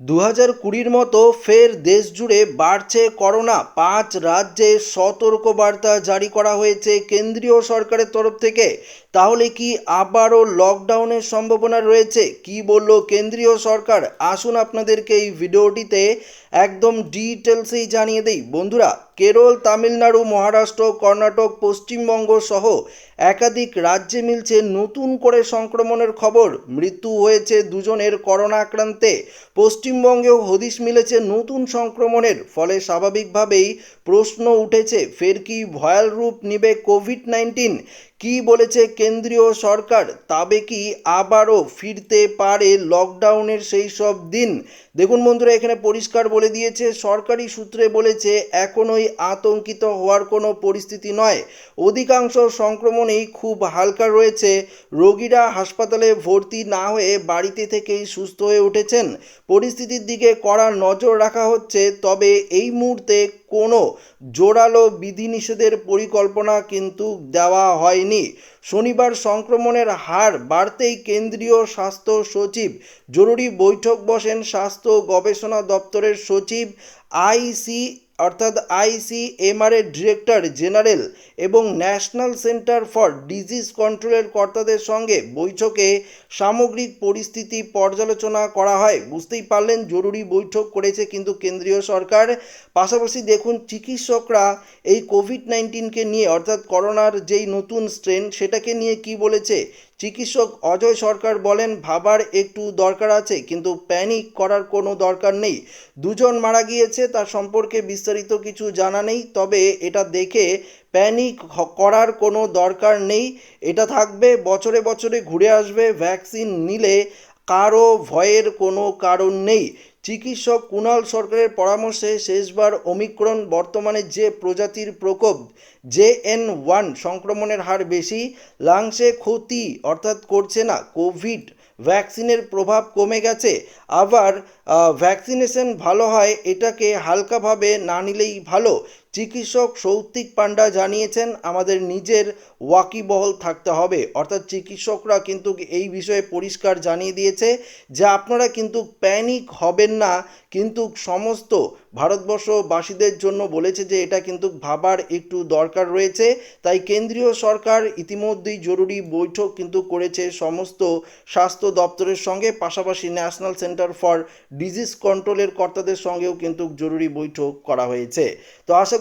দু হাজার কুড়ির মতো ফের দেশ জুড়ে বাড়ছে করোনা। পাঁচ রাজ্যে সতর্কবার্তা জারি করা হয়েছে কেন্দ্রীয় সরকারের তরফ থেকে। তাহলে কি আবারও লকডাউনের সম্ভাবনা রয়েছে? কি বলল কেন্দ্রীয় সরকার? আসুন আপনাদেরকে এই ভিডিওটিতে একদম ডিটেলসেই জানিয়ে দেই। বন্ধুরা কেরল, তামিলনাড়ু, মহারাষ্ট্র, কর্ণাটক, পশ্চিমবঙ্গ সহ একাধিক রাজ্যে মিলছে নতুন করে সংক্রমণের খবর। মৃত্যু হয়েছে দুজনের করোনা আক্রান্তে পশ্চিমবঙ্গেও হদিশ মিলেছে নতুন সংক্রমণের, ফলে স্বাভাবিকভাবেই প্রশ্ন উঠেছে, ফের কি ভয়াল রূপ নিবে কোভিড নাইন্টিন? কি বলেছে কেন্দ্রীয় সরকার? তবে কি আবারও ফিরতে পারে লকডাউনের সেই সব দিন? দেখুন বন্ধুরা, এখানে পরিষ্কার বলে দিয়েছে, সরকারি সূত্রে বলেছে, এখনোই আতঙ্কিত হওয়ার কোনো পরিস্থিতি নয়। অধিকাংশ সংক্রমণেই খুব হালকা রয়েছে। রোগীরা হাসপাতালে ভর্তি না হয়ে বাড়িতে থেকেই সুস্থ হয়ে উঠেছেন। পরিস্থিতির দিকে কড়া নজর রাখা হচ্ছে, তবে এই মুহূর্তে কোনো জোরালো বিধিনিষেধের পরিকল্পনা কিন্তু দেওয়া হয়নি। শনিবার সংক্রমণের হার বাড়তেই কেন্দ্রীয় স্বাস্থ্য সচিব, জরুরি বৈঠক বসেন স্বাস্থ্য গবেষণা দপ্তরের সচিব আইসি অর্থাৎ আইসিএমআর এর ডিরেক্টর জেনারেল এবং ন্যাশনাল সেন্টার ফর ডিজিজ কন্ট্রোলের কর্তাদের সঙ্গে বৈঠকে সামগ্রিক পরিস্থিতি পর্যালোচনা করা হয়। বুঝতেই পারলেন, জরুরি বৈঠক করেছে কিন্তু কেন্দ্রীয় সরকার। পাশাপাশি দেখুন, চিকিৎসকরা এই কোভিড নাইন্টিনকে নিয়ে, অর্থাৎ করোনার যেই নতুন স্ট্রেন সেটাকে নিয়ে কি বলেছে? চিকিৎসক অজয় সরকার বলেন, ভাবার একটু দরকার আছে, কিন্তু প্যানিক করার কোনো দরকার নেই। দুজন মারা গিয়েছে, তার সম্পর্কে বিস্তারিত কিছু জানা নেই, তবে এটা দেখে প্যানিক করার কোনো দরকার নেই। এটা থাকবে, বছরে বছরে ঘুরে আসবে ভ্যাকসিন নিলে কারও ভয়ের কোনো কারণ নেই। চিকিৎসক কুণাল সরকারের পরামর্শে শেষবার ওমিক্রন বর্তমানে যে প্রজাতির প্রকোপ, জে এন ওয়ান সংক্রমণের হার বেশি, লাংসে ক্ষতি অর্থাৎ করছে না, কোভিড ভ্যাকসিনের প্রভাব কমে গেছে। আবার ভ্যাকসিনেশন ভালো হয় এটাকে হালকাভাবে না নিলেই ভালো। চিকিৎসক সৌতিক পান্ডা জানিয়েছেন, আমাদের নিজের ওয়াকিবহল থাকতে হবে। অর্থাৎ চিকিৎসকরা কিন্তু এই বিষয়ে পরিষ্কার জানিয়ে দিয়েছে যে, আপনারা কিন্তু প্যানিক হবেন না। কিন্তু সমস্ত ভারতবর্ষবাসীদের জন্য বলেছে যে, এটা কিন্তু ভাবার একটু দরকার রয়েছে। তাই কেন্দ্রীয় সরকার ইতিমধ্যেই জরুরি বৈঠক কিন্তু করেছে সমস্ত স্বাস্থ্য দপ্তরের সঙ্গে। পাশাপাশি ন্যাশনাল সেন্টার ফর ডিজিজ কন্ট্রোলের কর্তাদের সঙ্গেও কিন্তু জরুরি বৈঠক করা হয়েছে। তো আশা